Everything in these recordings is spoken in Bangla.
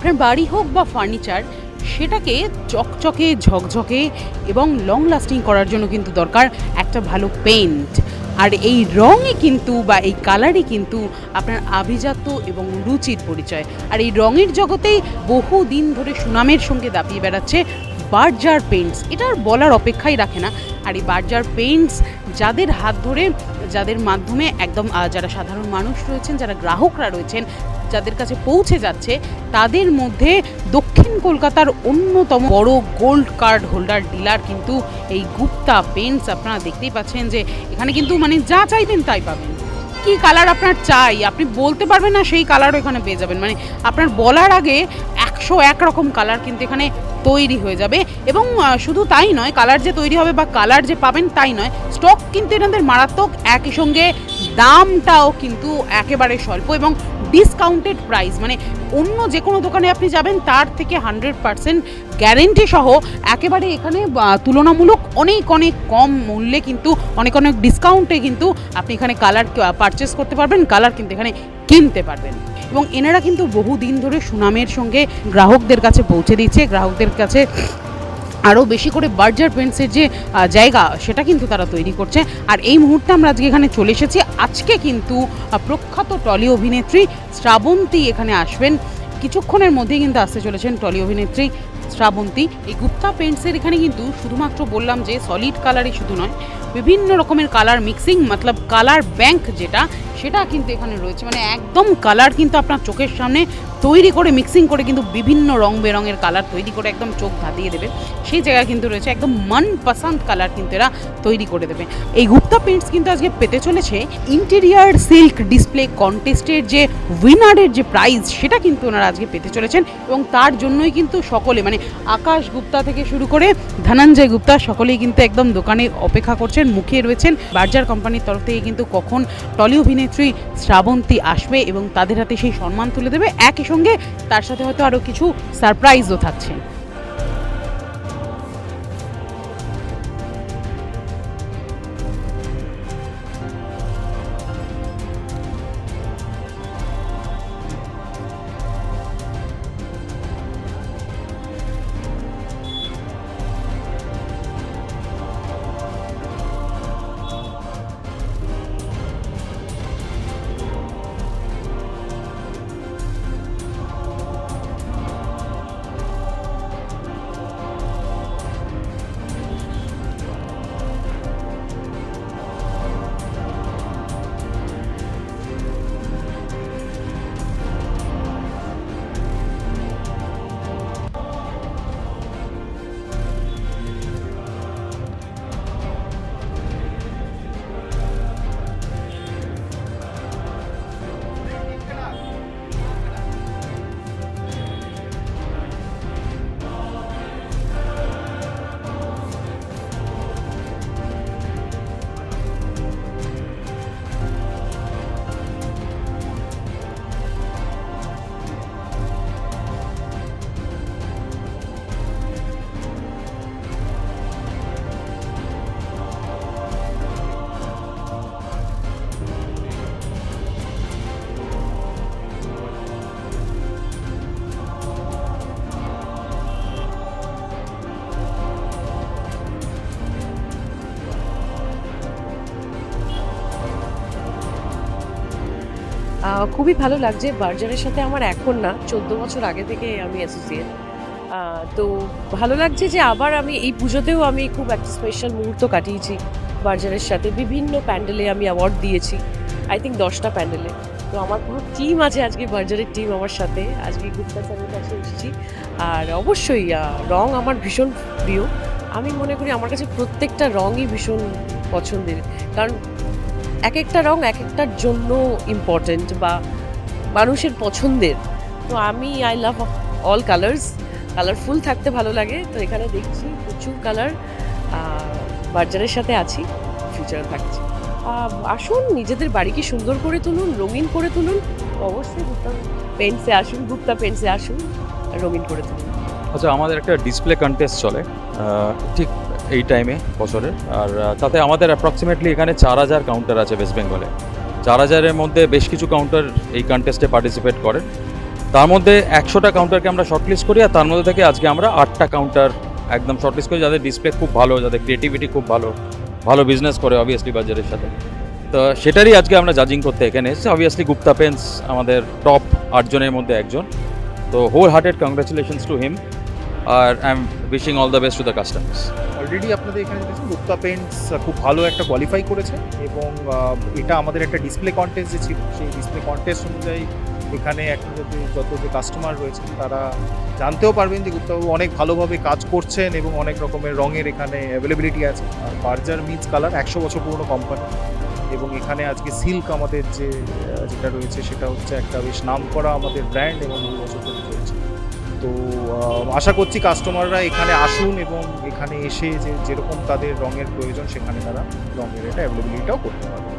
আপনার বাড়ি হোক বা ফার্নিচার সেটাকে চকচকে, ঝকঝকে এবং লং লাস্টিং করার জন্য কিন্তু দরকার একটা ভালো পেন্ট আর এই রঙে কিন্তু বা এই কালারই কিন্তু আপনার আভিজাত্য এবং রুচির পরিচয়। আর এই রঙের জগতেই বহু দিন ধরে সুনামের সঙ্গে দাপিয়ে বেড়াচ্ছে বার্জার পেন্টস এটা আর বলার অপেক্ষাই রাখে না। আর এই বার্জার পেন্টস যাদের হাত ধরে, যাদের মাধ্যমে একদম যারা সাধারণ মানুষ রয়েছেন, যারা গ্রাহকরা রয়েছেন, যাদের কাছে পৌঁছে যাচ্ছে, তাদের মধ্যে দক্ষিণ কলকাতার অন্যতম বড় গোল্ড কার্ড হোল্ডার ডিলার কিন্তু এই গুপ্তা পেন্টস আপনারা দেখতেই পাচ্ছেন যে এখানে কিন্তু মানে যা চাইবেন তাই পাবেন। কি কালার আপনার চাই? আপনি বলতে পারবেন না সেই কালারও এখানে পেয়ে যাবেন। মানে আপনার বলার আগে একশো এক রকম কালার কিন্তু এখানে তৈরি হয়ে যাবে এবং শুধু তাই নয় কালার যে তৈরি হবে বা কালার যে পাবেন তাই নয় স্টক কিন্তু এনাদের মারাত্মক একই সঙ্গে দামটাও কিন্তু একেবারে স্বল্প এবং ডিসকাউন্টেড প্রাইস মানে অন্য যে কোনো দোকানে আপনি যাবেন, তার থেকে হান্ড্রেড পার্সেন্ট গ্যারেন্টি সহ একেবারে এখানে তুলনামূলক অনেক অনেক কম মূল্যে কিন্তু, অনেক অনেক ডিসকাউন্টে কিন্তু আপনি এখানে কালার পারচেস করতে পারবেন কালার কিন্তু এখানে কিনতে পারবেন। এবং এনারা কিন্তু বহু দিন ধরে সুনামের সঙ্গে গ্রাহকদের কাছে পৌঁছে দিচ্ছে, গ্রাহকদের কাছে আরও বেশি করে বার্জার পেন্টসের যে জায়গা, সেটা কিন্তু তারা তৈরি করছে। আর এই মুহূর্তে আমরা আজকে এখানে চলে এসেছি। আজকে কিন্তু প্রখ্যাত টলি অভিনেত্রী শ্রাবন্তী এখানে আসবেন। কিছুক্ষণের মধ্যেই কিন্তু আসতে চলেছেন টলি অভিনেত্রী শ্রাবন্তী। এই গুপ্তা পেন্টসের এখানে কিন্তু শুধুমাত্র বললাম যে সলিড কালারই শুধু নয়, বিভিন্ন রকমের কালার মিক্সিং মতলব কালার ব্যাংক যেটা সেটা কিন্তু এখানে রয়েছে। মানে একদম কালার কিন্তু আপনার চোখের সামনে তৈরি করে মিক্সিং করে কিন্তু বিভিন্ন রং বেরঙের কালার তৈরি করে একদম চোখ ধাঁধিয়ে দেবে। সেই জায়গায় কিন্তু রয়েছে একদম মন পছন্দ কালার কিন্তু এরা তৈরি করে দেবে। এই গুপ্তা পেন্টস কিন্তু আজকে পেতে চলেছে। ইন্টেরিয়ার সিল্ক ডিসপ্লে কন্টেস্টের যে উইনারের যে প্রাইজ সেটা কিন্তু ওনারা আজকে পেতে চলেছেন এবং তার জন্যই কিন্তু সকলে মানে আকাশ গুপ্তা থেকে শুরু করে ধনঞ্জয় গুপ্তা, সকলেই কিন্তু একদম দোকানে অপেক্ষা করছেন, মুখিয়ে রয়েছেন। বার্জার কোম্পানির তরফ থেকে কিন্তু কখন টলি অভিনেত্রী শ্রাবন্তী আসবে এবং তাদের হাতে সেই সম্মান তুলে দেবে। একই সঙ্গে তার সাথে হয়তো আরও কিছু সারপ্রাইজও থাকছে। খুবই ভালো লাগছে। বার্জারের সাথে আমার এখন না, চোদ্দ বছর আগে থেকে আমি অ্যাসোসিয়েট তো ভালো লাগছে যে আবার আমি এই পুজোতেও আমি খুব একটা স্পেশাল মুহূর্ত কাটিয়েছি বার্জারের সাথে। বিভিন্ন প্যান্ডেলে আমি অ্যাওয়ার্ড দিয়েছি আই থিঙ্ক দশটা প্যান্ডেলে। তো আমার পুরো টিম আছে আজকে বার্জারের টিম আমার সাথে। আজকে গুপ্তা স্যারের কাছে এসেছি। আর অবশ্যই রং আমার ভীষণ প্রিয়। আমি মনে করি আমার কাছে প্রত্যেকটা রঙই ভীষণ পছন্দের। কারণ এক একটা রং এক একটার জন্য ইম্পর্ট্যান্ট বা মানুষের পছন্দের। তো আমি I love all colours colourful থাকতে ভালো লাগে। তো এখানে দেখছি প্রচুর কালার বার্জারের সাথে আছি ফিউচারে থাকছি। আসুন, নিজেদের বাড়িকে সুন্দর করে তুলুন, রঙিন করে তুলুন। অবশ্যই গুপ্তা পেন্টসে আসুন গুপ্তা পেন্টসে আসুন, রঙিন করে তুলুন। আচ্ছা আমাদের একটা ডিসপ্লে কন্টেস্ট চলে। ঠিক টাইমে বছরের। আর তাতে আমাদের অ্যাপ্রক্সিমেটলি এখানে চার হাজার কাউন্টার আছে ওয়েস্ট বেঙ্গলে চার হাজারের মধ্যে বেশ কিছু কাউন্টার এই কন্টেস্টে পার্টিসিপেট করে। তার মধ্যে একশোটা কাউন্টারকে আমরা শর্টলিস্ট করি, আর তার মধ্যে থেকে আজকে আমরা আটটা কাউন্টার একদম শর্টলিস্ট করি, যাদের ডিসপ্লে খুব ভালো, যাদের ক্রিয়েটিভিটি খুব ভালো ভালো বিজনেস করে অবভিয়াসলি বাজারের সাথে। তো সেটারই আজকে আমরা জাজিং করতে এখানে এসেছি। অবভিয়াসলি গুপ্তা পেন্স আমাদের টপ আটজনের মধ্যে একজন। তো whole hearted congratulations to him R I am wishing all the best to the customers already আপনাদের এখানে দেখেছেন গুপ্তা পেন্টস খুব ভালো একটা কোয়ালিফাই করেছে এবং এটা আমাদের একটা ডিসপ্লে কন্টেস্ট যে ছিল, সেই ডিসপ্লে কন্টেস্ট অনুযায়ী এখানে এখন যদি যত যে কাস্টমার রয়েছেন, তারা জানতেও পারবেন যে গুপ্তাবাবু অনেক ভালোভাবে কাজ করছেন এবং অনেক রকমের রঙের এখানে অ্যাভেলেবিলিটি আছে। আর বার্জার মিন্স কালার একশো বছর পুরনো কোম্পানি এবং এখানে আজকে সিল্ক আমাদের যে যেটা রয়েছে, সেটা হচ্ছে একটা বেশ নাম করা আমাদের ব্র্যান্ড এবং বছর তো আশা করছি কাস্টমাররা এখানে আসুন এবং এখানে এসে যে, যেরকম তাদের রঙের প্রয়োজন, সেখানে তারা রঙের এটা অ্যাভেলেবিলিটিটাও করতে পারবে।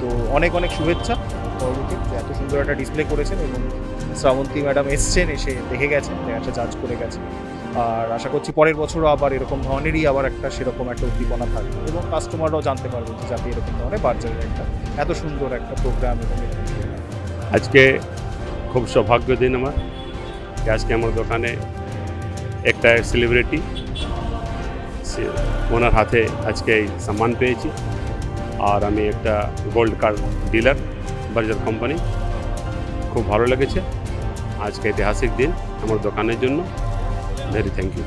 তো, অনেক অনেক শুভেচ্ছা পরবর্তী এত সুন্দর একটা ডিসপ্লে করেছেন এবং শ্রাবন্তী ম্যাডাম এসছেন, এসে দেখে গেছেন একটা জাজ করে গেছেন আর আশা করছি পরের বছরও আবার এরকম ধরনেরই আবার একটা সেরকম একটা উদ্দীপনা থাকবে এবং কাস্টমাররাও জানতে পারবে যে যাতে এরকম ধরনের বার্জারের একটা এত সুন্দর একটা প্রোগ্রাম এবং আজকে খুব সৌভাগ্য দিন আমার। আজকে আমার দোকানে একটা সেলিব্রিটি সে ওনার হাতে আজকে এই সম্মান পেয়েছি। আর আমি একটা gold card dealer Berger company. খুব ভালো লেগেছে। আজকে ঐতিহাসিক দিন আমার দোকানের জন্য। Very thank you